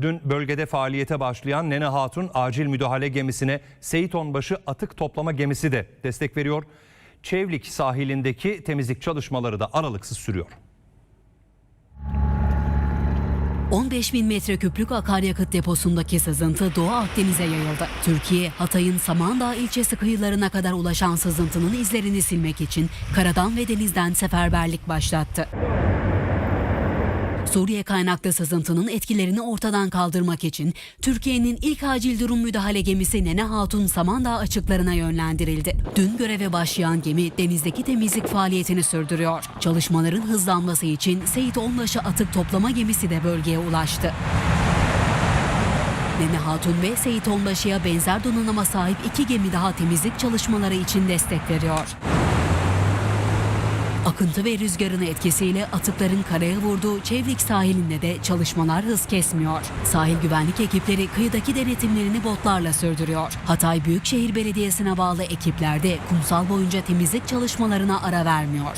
Dün bölgede faaliyete başlayan Nene Hatun acil müdahale gemisine Seyit Onbaşı atık toplama gemisi de destek veriyor. Çevlik sahilindeki temizlik çalışmaları da aralıksız sürüyor. 15 bin metreküplük akaryakıt deposundaki sızıntı Doğu Akdeniz'e yayıldı. Türkiye, Hatay'ın Samandağ ilçesi kıyılarına kadar ulaşan sızıntının izlerini silmek için karadan ve denizden seferberlik başlattı. Suriye kaynaklı sızıntının etkilerini ortadan kaldırmak için Türkiye'nin ilk acil durum müdahale gemisi Nene Hatun Samandağ açıklarına yönlendirildi. Dün göreve başlayan gemi denizdeki temizlik faaliyetini sürdürüyor. Çalışmaların hızlanması için Seyit Onbaşı atık toplama gemisi de bölgeye ulaştı. Nene Hatun ve Seyit Onbaşı'ya benzer donanıma sahip iki gemi daha temizlik çalışmaları için destek veriyor. Akıntı ve rüzgarın etkisiyle atıkların karaya vurduğu Çevrik sahilinde de çalışmalar hız kesmiyor. Sahil güvenlik ekipleri kıyıdaki denetimlerini botlarla sürdürüyor. Hatay Büyükşehir Belediyesi'ne bağlı ekipler de kumsal boyunca temizlik çalışmalarına ara vermiyor.